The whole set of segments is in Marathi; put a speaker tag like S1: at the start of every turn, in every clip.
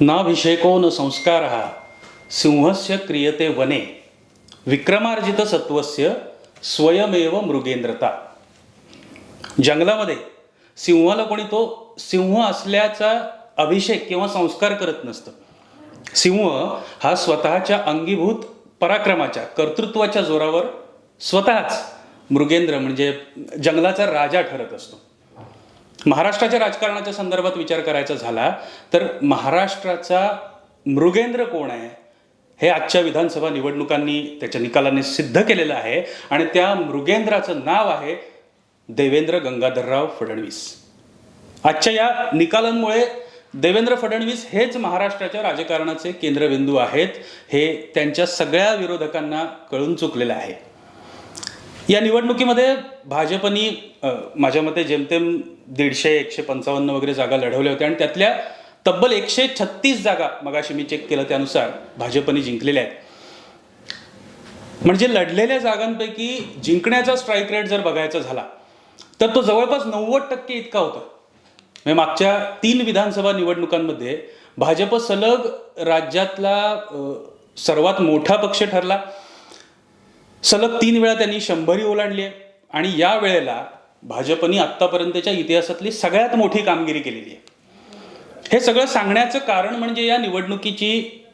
S1: नाभिषेको न संस्कार सिंहस्य क्रियते वने विक्रमार्जित सत्वस्य स्वयमेव मृगेंद्रता. जंगलामध्ये सिंहाला कोणी तो सिंह असल्याचा अभिषेक किंवा संस्कार करत नसतं. सिंह हा स्वतःच्या अंगीभूत पराक्रमाच्या कर्तृत्वाच्या जोरावर स्वतःच मृगेंद्र म्हणजे जंगलाचा राजा ठरत असतो. महाराष्ट्राच्या राजकारणाच्या संदर्भात विचार करायचा झाला तर महाराष्ट्राचा मृगेंद्र कोण आहे? हे आजच्या विधानसभा निवडणुकांनी त्याच्या निकालाने सिद्ध केलेलं आहे आणि त्या मृगेंद्राचं नाव आहे देवेंद्र गंगाधरराव फडणवीस. आजच्या या निकालांमुळे देवेंद्र फडणवीस हेच महाराष्ट्राच्या राजकारणाचे केंद्रबिंदू आहेत हे त्यांच्या सगळ्या विरोधकांना कळून चुकलेलं आहे. या निवडणुकीमध्ये भाजपनी माझ्या मते जेमतेम दीडशे एकशे पंचावन्न वगैरे जागा लढवल्या होत्या आणि त्यातल्या तब्बल एकशे छत्तीस जागा मगाशी मी चेक केलं त्यानुसार भाजपने जिंकलेल्या आहेत. म्हणजे लढलेल्या जागांपैकी जिंकण्याचा स्ट्राईक रेट जर बघायचा झाला तर तो जवळपास नव्वद टक्के इतका होता. म्हणजे मागच्या तीन विधानसभा निवडणुकांमध्ये भाजप सलग राज्यातला सर्वात मोठा पक्ष ठरला. सलग तीन वेळा त्यांनी शंभरी ओलांडली आहे. आणि या वेळेला भाजपनी आत्तापर्यंतच्या इतिहासातली सगळ्यात मोठी कामगिरी केलेली आहे. हे सगळं सांगण्याचं कारण म्हणजे या निवडणुकीची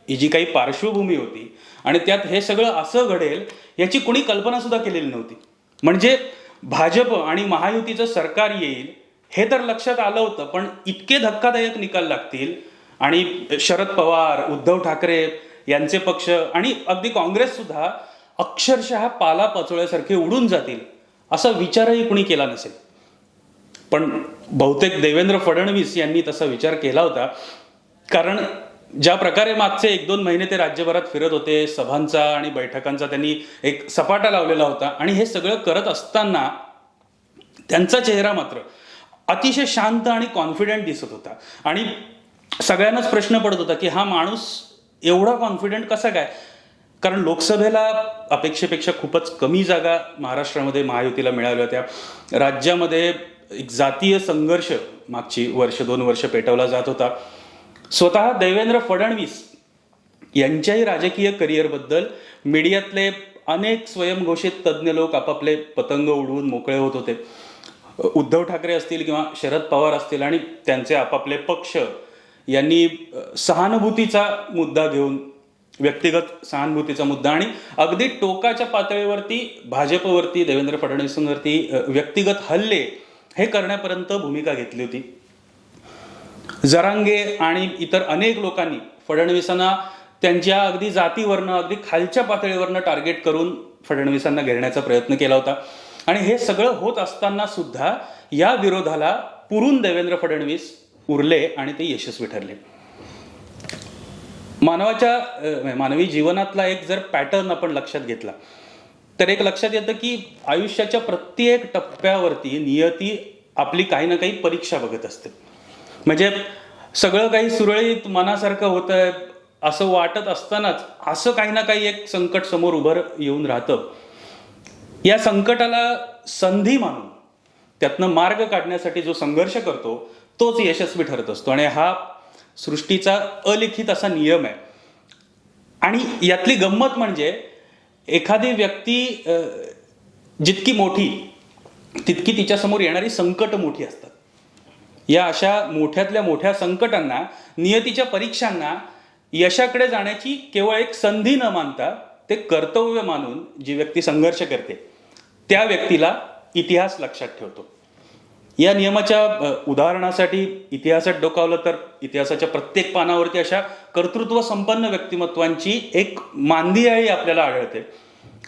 S1: ही जी काही पार्श्वभूमी होती आणि त्यात हे सगळं असं घडेल याची कुणी कल्पना सुद्धा केलेली नव्हती. म्हणजे भाजप आणि महायुतीचं सरकार येईल हे तर लक्षात आलं होतं पण इतके धक्कादायक निकाल लागतील आणि शरद पवार उद्धव ठाकरे यांचे पक्ष आणि अगदी काँग्रेस सुद्धा अक्षरशः पाला पाचोळ्यासारखे उडून जातील असा विचारही कुणी केला नसेल. पण बहुतेक देवेंद्र फडणवीस यांनी तसा विचार केला होता. कारण ज्या प्रकारे मागचे एक दोन महिने ते राज्यभरात फिरत होते सभांचा आणि बैठकांचा त्यांनी एक सपाटा लावलेला होता आणि हे सगळं करत असताना त्यांचा चेहरा मात्र अतिशय शांत आणि कॉन्फिडेंट दिसत होता. आणि सगळ्यांनाच प्रश्न पडत होता की हा माणूस एवढा कॉन्फिडेंट कसा काय? कारण लोकसभेला अपेक्षेपेक्षा खूपच कमी जागा महाराष्ट्रामध्ये महायुतीला मिळाल्या होत्या. राज्यामध्ये एक जातीय संघर्ष मागची वर्ष दोन वर्ष पेटवला जात होता. स्वतः देवेंद्र फडणवीस यांच्याही राजकीय करिअरबद्दल मीडियातले अनेक स्वयंघोषित तज्ज्ञ लोक आपापले पतंग उडवून मोकळे होत होते. उद्धव ठाकरे असतील किंवा शरद पवार असतील आणि त्यांचे आपापले पक्ष यांनी सहानुभूतीचा मुद्दा घेऊन व्यक्तिगत सहानुभूतीचा मुद्दा आणि अगदी टोकाच्या पातळीवरती भाजपवरती देवेंद्र फडणवीसांवरती व्यक्तिगत हल्ले हे करण्यापर्यंत भूमिका घेतली होती. जरांगे आणि इतर अनेक लोकांनी फडणवीसांना त्यांच्या अगदी जातीवरनं अगदी खालच्या पातळीवरनं टार्गेट करून फडणवीसांना घेरण्याचा प्रयत्न केला होता. आणि हे सगळं होत असताना सुद्धा या विरोधाला पुरून देवेंद्र फडणवीस उरले आणि ते यशस्वी ठरले. मानवाच्या म्हणजे मानवी जीवनातला एक जर पॅटर्न आपण लक्षात घेतला तर एक लक्षात येतं की आयुष्याच्या प्रत्येक टप्प्यावरती नियती आपली काही ना काही परीक्षा बघत असते. म्हणजे सगळं काही सुरळीत मनासारखं होतंय असं वाटत असतानाच असं काही ना काही एक संकट समोर उभं येऊन राहतं. या संकटाला संधी मानून त्यातनं मार्ग काढण्यासाठी जो संघर्ष करतो तोच यशस्वी ठरत असतो. आणि हा सृष्टीचा अलिखित असा नियम आहे. आणि यातली गंमत म्हणजे एखादी व्यक्ती जितकी मोठी तितकी तिच्यासमोर येणारी संकट मोठी असतात. या अशा मोठ्यातल्या मोठ्या संकटांना नियतीच्या परीक्षांना यशाकडे जाण्याची केवळ एक संधी न मानता ते कर्तव्य मानून जी व्यक्ती संघर्ष करते त्या व्यक्तीला इतिहास लक्षात ठेवतो. या नियमाच्या उदाहरणासाठी इतिहासात डोकावलं तर इतिहासाच्या प्रत्येक पानावरती अशा कर्तृत्व संपन्न व्यक्तिमत्वांची एक मांदियाळी आपल्याला आढळते.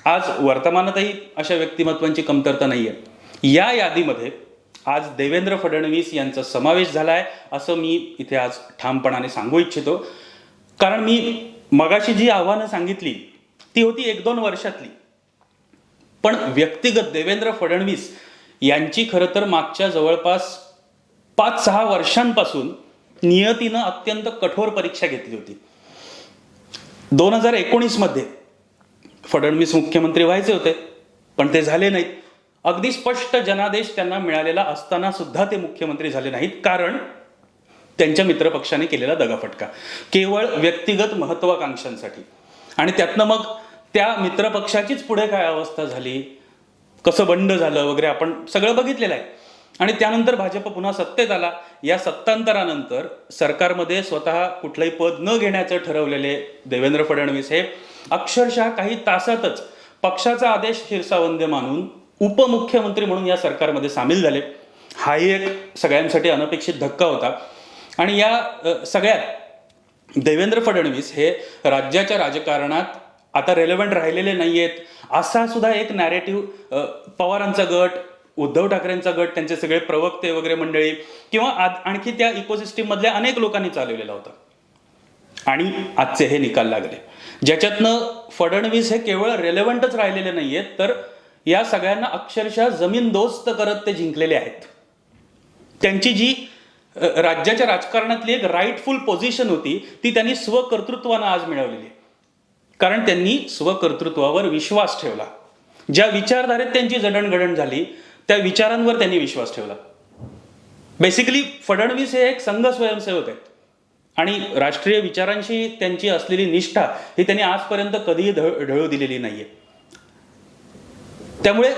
S1: आज वर्तमानातही अशा व्यक्तिमत्वांची कमतरता नाही आहे या यादीमध्ये आज देवेंद्र फडणवीस यांचा समावेश झाला आहे असं मी इथे आज ठामपणाने सांगू इच्छितो. कारण मी मगाशी जी आव्हानं सांगितली ती होती एक दोन वर्षातली. पण व्यक्तिगत देवेंद्र फडणवीस यांची खरं तर मागच्या जवळपास पाच सहा वर्षांपासून नियतीनं अत्यंत कठोर परीक्षा घेतली होती. दोन हजार एकोणीसमध्ये फडणवीस मुख्यमंत्री व्हायचे होते पण ते झाले नाहीत. अगदी स्पष्ट जनादेश त्यांना मिळालेला असताना सुद्धा ते मुख्यमंत्री झाले नाहीत कारण त्यांच्या मित्रपक्षाने केलेला दगाफटका. केवळ व्यक्तिगत महत्वाकांक्षांसाठी. आणि त्यातनं मग त्या मित्रपक्षाचीच पुढे काय अवस्था झाली? कसं बंड झालं वगैरे आपण सगळं बघितलेलं आहे. आणि त्यानंतर भाजप पुन्हा सत्तेत आला. या सत्तांतरानंतर सरकारमध्ये स्वतः कुठलंही पद न घेण्याचं ठरवलेले देवेंद्र फडणवीस हे अक्षरशः काही तासातच पक्षाचा आदेश शिरसावंदे मानून उपमुख्यमंत्री म्हणून या सरकारमध्ये सामील झाले. हाही एक सगळ्यांसाठी अनपेक्षित धक्का होता. आणि या सगळ्यात देवेंद्र फडणवीस हे राज्याच्या राजकारणात आता रेलेव्हंट राहिलेले नाही आहेत असा सुद्धा एक नॅरेटिव्ह पवारांचा गट उद्धव ठाकरेंचा गट त्यांचे सगळे प्रवक्ते वगैरे मंडळी किंवा आणखी त्या इकोसिस्टीम मधल्या अनेक लोकांनी चालवलेला होता. आणि आजचे हे निकाल लागले. ज्याच्यातनं फडणवीस हे केवळ रेलेव्हंटच राहिलेले नाहीयेत तर या सगळ्यांना अक्षरशः जमीन दोस्त करत ते जिंकलेले आहेत. त्यांची जी राज्याच्या राजकारणातली एक राईटफुल पोझिशन होती ती त्यांनी स्वकर्तृत्वानं आज मिळवलेली आहे. कारण त्यांनी स्वकर्तृत्वावर विश्वास ठेवला. ज्या विचारधारेत त्यांची जडणघडण झाली त्या विचारांवर त्यांनी विश्वास ठेवला. बेसिकली फडणवीस हे एक संघ स्वयंसेवक आहेत. आणि राष्ट्रीय विचारांशी त्यांची असलेली निष्ठा ही त्यांनी आजपर्यंत कधीही ढळ ढळू दिलेली नाहीये. त्यामुळे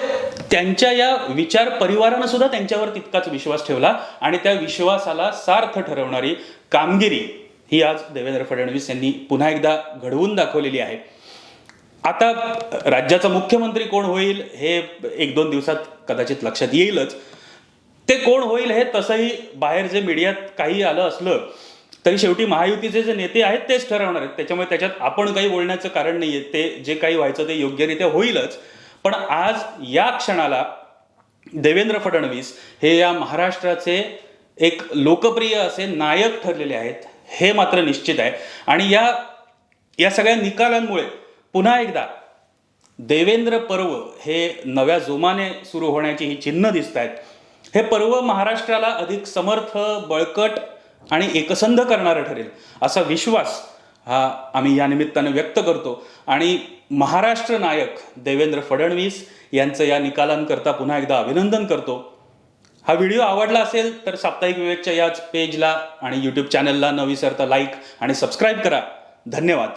S1: त्यांच्या या विचार परिवारानं सुद्धा त्यांच्यावर तितकाच विश्वास ठेवला आणि त्या विश्वासाला सार्थ ठरवणारी कामगिरी ही आज देवेंद्र फडणवीस यांनी पुन्हा एकदा घडवून दाखवलेली आहे. आता राज्याचा मुख्यमंत्री कोण होईल हे एक दोन दिवसात कदाचित लक्षात येईलच. ते कोण होईल हे तसंही बाहेर जे मीडियात काही आलं असलं तरी शेवटी महायुतीचे जे नेते आहेत तेच ठरवणार आहेत. त्याच्यामुळे त्याच्यात आपण काही बोलण्याचं कारण नाही आहे ते जे काही व्हायचं ते योग्यरित्या होईलच. पण आज या क्षणाला देवेंद्र फडणवीस हे या महाराष्ट्राचे एक लोकप्रिय असे नायक ठरलेले आहेत. हे मात्र निश्चित आहे. आणि या या सगळ्या निकालांमुळे पुन्हा एकदा देवेंद्र पर्व हे नव्या जोमाने सुरू होण्याची ही चिन्ह दिसत आहेत हे पर्व महाराष्ट्राला अधिक समर्थ बळकट आणि एकसंध करणारं ठरेल असा विश्वास हा आम्ही या निमित्तानं व्यक्त करतो. आणि महाराष्ट्र नायक देवेंद्र फडणवीस यांचं या निकालांकरता पुन्हा एकदा अभिनंदन करतो. हा व्हिडिओ आवडला असेल तर साप्ताहिक विवेकच्या याच पेजला आणि यूट्यूब चॅनलला न विसरता लाईक आणि सबस्क्राईब करा. धन्यवाद.